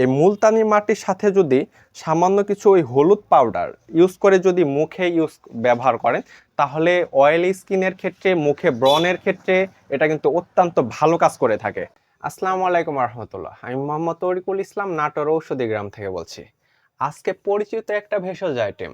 এই মুলতানি মাটির সাথে যদি সামান্য কিছু ওই হলুদ পাউডার ইউজ করে যদি মুখে ইউজ ব্যবহার করেন, তাহলে অয়েলি স্কিনের ক্ষেত্রে, মুখে ব্রণের ক্ষেত্রে এটা কিন্তু অত্যন্ত ভালো কাজ করে থাকে। আসসালামু আলাইকুম রহমতুল্লাহ। আমি মোহাম্মদ তরিকুল ইসলাম, নাটোর ঔষধি গ্রাম থেকে বলছি। আজকে পরিচিত একটা ভেষজ আইটেম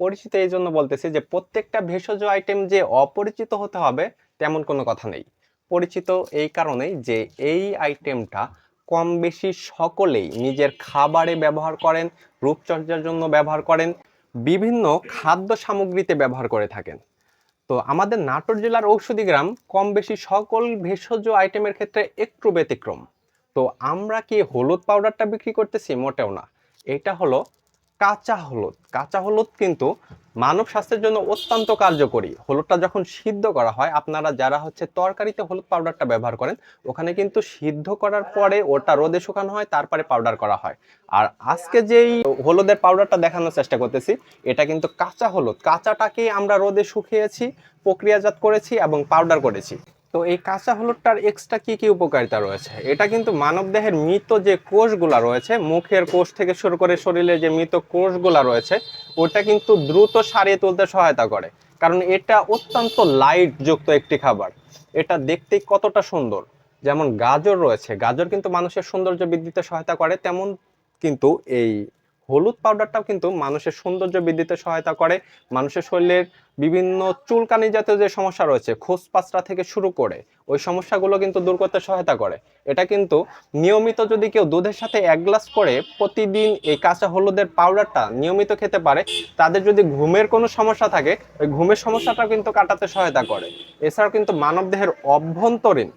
পরিচিত এই জন্য বলতেছি যে, প্রত্যেকটা ভেষজ আইটেম যে অপরিচিত হতে হবে, তেমন কোনো কথা নেই। পরিচিত এই কারণেই যে এই আইটেমটা কম বেশি সকলেই নিজের খাবারে ব্যবহার করেন, রূপচর্চার জন্য ব্যবহার করেন, বিভিন্ন খাদ্য সামগ্রীতে ব্যবহার করে থাকেন। তো আমাদের নাটোর জেলার ঔষধি গ্রাম কম বেশি সকল ভেষজ আইটেমের ক্ষেত্রে একটু ব্যতিক্রম। তো আমরা কি হলুদ পাউডারটা বিক্রি করতেছি? মোটেও না। এটা হলো কাঁচা হলুদ। কাঁচা হলুদ কিন্তু মানব স্বাস্থ্যের জন্য অত্যন্ত কার্যকরী। হলুদটা যখন সিদ্ধ করা হয়, আপনারা যারা হচ্ছে তরকারিতে হলুদ পাউডারটা ব্যবহার করেন, ওখানে কিন্তু সিদ্ধ করার পরে ওটা রোদে শুকানো হয়, তারপরে পাউডার করা হয়। আর আজকে যেই হলুদের পাউডারটা দেখানোর চেষ্টা করতেছি, এটা কিন্তু কাঁচা হলুদ। কাঁচাটাকে আমরা রোদে শুকিয়েছি, প্রক্রিয়াজাত করেছি এবং পাউডার করেছি। তো এই কাঁচা হলুদটার এক্সট্রা কি কি উপকারিতা রয়েছে? এটা কিন্তু মানবদেহের মৃত যে কোষগুলা রয়েছে, মুখের কোষ থেকে শুরু করে শরীরে যে মৃত কোষগুলা রয়েছে, ওটা কিন্তু দ্রুত সারিয়ে তুলতে সহায়তা করে। কারণ এটা অত্যন্ত লাইট যুক্ত একটি খাবার। এটা দেখতে কতটা সুন্দর। যেমন গাজর রয়েছে, গাজর কিন্তু মানুষের সৌন্দর্য বৃদ্ধিতে সহায়তা করে, তেমন কিন্তু এই হলুদ পাউডারটাও কিন্তু মানুষের সৌন্দর্য বৃদ্ধিতে সহায়তা করে। মানুষের শরীরের বিভিন্ন চুলকানি জাতীয় যে সমস্যা রয়েছে খোঁজ পাঁচটা থেকে শুরু করে, ওই সমস্যাগুলো কিন্তু দূর করতে সহায়তা করে। এটা কিন্তু নিয়মিত যদি কেউ দুধের সাথে এক গ্লাস করে প্রতিদিন এই কাঁচা হলুদের পাউডারটা নিয়মিত খেতে পারে, তাদের যদি ঘুমের কোনো সমস্যা থাকে, ওই ঘুমের সমস্যাটা কিন্তু কাটাতে সহায়তা করে। এছাড়াও কিন্তু মানবদেহের অভ্যন্তরীণ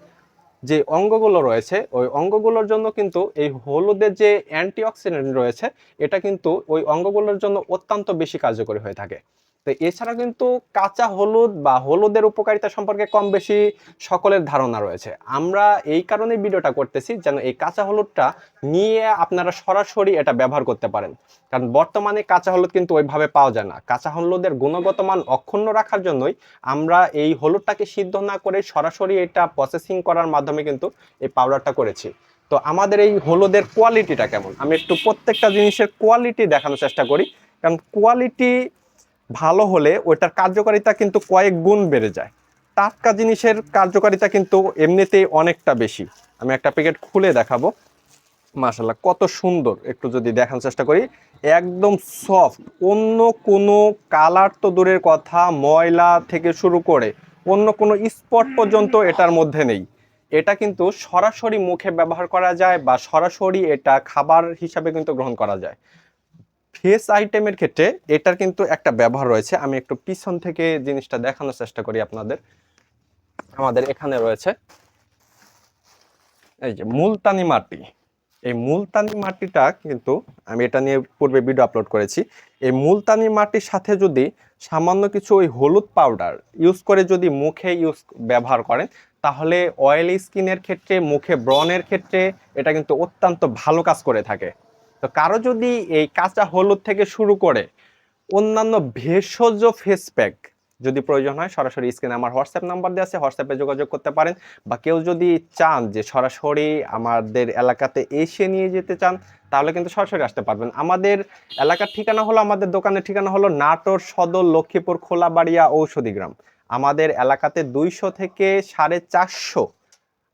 যে অঙ্গগুলো রয়েছে, ওই অঙ্গগুলোর জন্য কিন্তু এই হলুদের যে অ্যান্টিঅক্সিডেন্ট রয়েছে, এটা কিন্তু ওই অঙ্গগুলোর জন্য অত্যন্ত বেশি কার্যকরী হয়ে থাকে। তো এছাড়া কিন্তু কাঁচা হলুদ বা হলুদের উপকারিতা সম্পর্কে কম বেশি সকলের ধারণা রয়েছে। আমরা এই কারণে ভিডিওটা করতেছি যেন এই কাঁচা হলুদটা নিয়ে আপনারা সরাসরি এটা ব্যবহার করতে পারেন। কারণ বর্তমানে কাঁচা হলুদ কিন্তু ওইভাবে পাওয়া যায় না। কাঁচা হলুদের গুণগত মান অক্ষুণ্ণ রাখার জন্যই আমরা এই হলুদটাকে সিদ্ধ না করে সরাসরি এটা প্রসেসিং করার মাধ্যমে কিন্তু এই পাউডারটা করেছি। তো আমাদের এই হলুদের কোয়ালিটিটা কেমন? আমি একটু প্রত্যেকটা জিনিসের কোয়ালিটি দেখানোর চেষ্টা করি। কারণ কোয়ালিটি ভালো হলে ওইটার কার্যকারিতা কিন্তু কয়েক গুণ বেড়ে যায়। টাটকা জিনিসের কার্যকারিতা কিন্তু এমনিতেই অনেকটা বেশি। আমি একটা প্যাকেট খুলে দেখাবো। মাশাল্লাহ কত সুন্দর। একটু যদি দেখানোর চেষ্টা করি, একদম সফট অন্য কোনো কালার তো দূরের কথা, ময়লা থেকে শুরু করে অন্য কোনো স্পট পর্যন্ত এটার মধ্যে নেই। এটা কিন্তু সরাসরি মুখে ব্যবহার করা যায় বা সরাসরি এটা খাবার হিসাবে কিন্তু গ্রহণ করা যায়। ফেস আইটেমের ক্ষেত্রে এটার কিন্তু একটা ব্যবহার রয়েছে। আমি একটু পিছন থেকে জিনিসটা দেখানোর চেষ্টা করি আপনাদের। আমাদের এখানে রয়েছে এই যে মুলতানি মাটি। এই মুলতানি মাটিটা কিন্তু আমি এটা নিয়ে পূর্বে ভিডিও আপলোড করেছি। এই মুলতানি মাটির সাথে যদি সামান্য কিছু ওই হলুদ পাউডার ইউজ করে যদি মুখে ইউজ ব্যবহার করেন, তাহলে অয়েলি স্কিনের ক্ষেত্রে, মুখে ব্রনের ক্ষেত্রে এটা কিন্তু অত্যন্ত ভালো কাজ করে থাকে। তো কারও যদি এই কাঁচা হলুদ থেকে শুরু করে অন্যান্য ভেষজ ফেস প্যাক যদি প্রয়োজন হয়, সরাসরি স্ক্রিনে আমার হোয়াটসঅ্যাপ নাম্বার দেওয়া আছে হোয়াটসঅ্যাপে যোগাযোগ করতে পারেন। বা কেউ যদি চান যে সরাসরি আমাদের এলাকাতে এসে নিয়ে যেতে চান, তাহলে কিন্তু সরাসরি আসতে পারবেন। আমাদের এলাকার ঠিকানা হলো, আমাদের দোকানের ঠিকানা হলো নাটোর সদর লক্ষ্মীপুর খোলাবাড়িয়া ঔষধি গ্রাম। আমাদের এলাকাতে দুইশো থেকে সাড়ে চারশো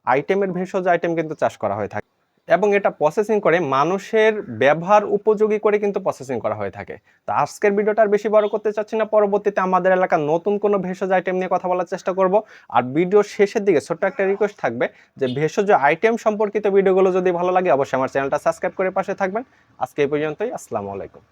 আইটেমের ভেষজ আইটেম কিন্তু চাষ করা হয়ে থাকে। এবং এটা প্রসেসিং করে মানুষের ব্যবহার উপযোগী করে কিন্তু প্রসেসিং করা হয়ে থাকে। তো আজকের ভিডিওটা আর বেশি বড় করতে চাচ্ছি না, পরবর্তীতে আমাদের এলাকার নতুন কোনো ভেষজ আইটেম নিয়ে কথা বলার চেষ্টা করব। আর ভিডিও শেষের দিকে ছোট্ট একটা রিকোয়েস্ট থাকবে যে ভেষজ আইটেম সম্পর্কিত ভিডিওগুলো যদি ভালো লাগে, অবশ্যই আমার চ্যানেলটা সাবস্ক্রাইব করে পাশে থাকবেন। আজকে এই পর্যন্তই, আসসালামু আলাইকুম।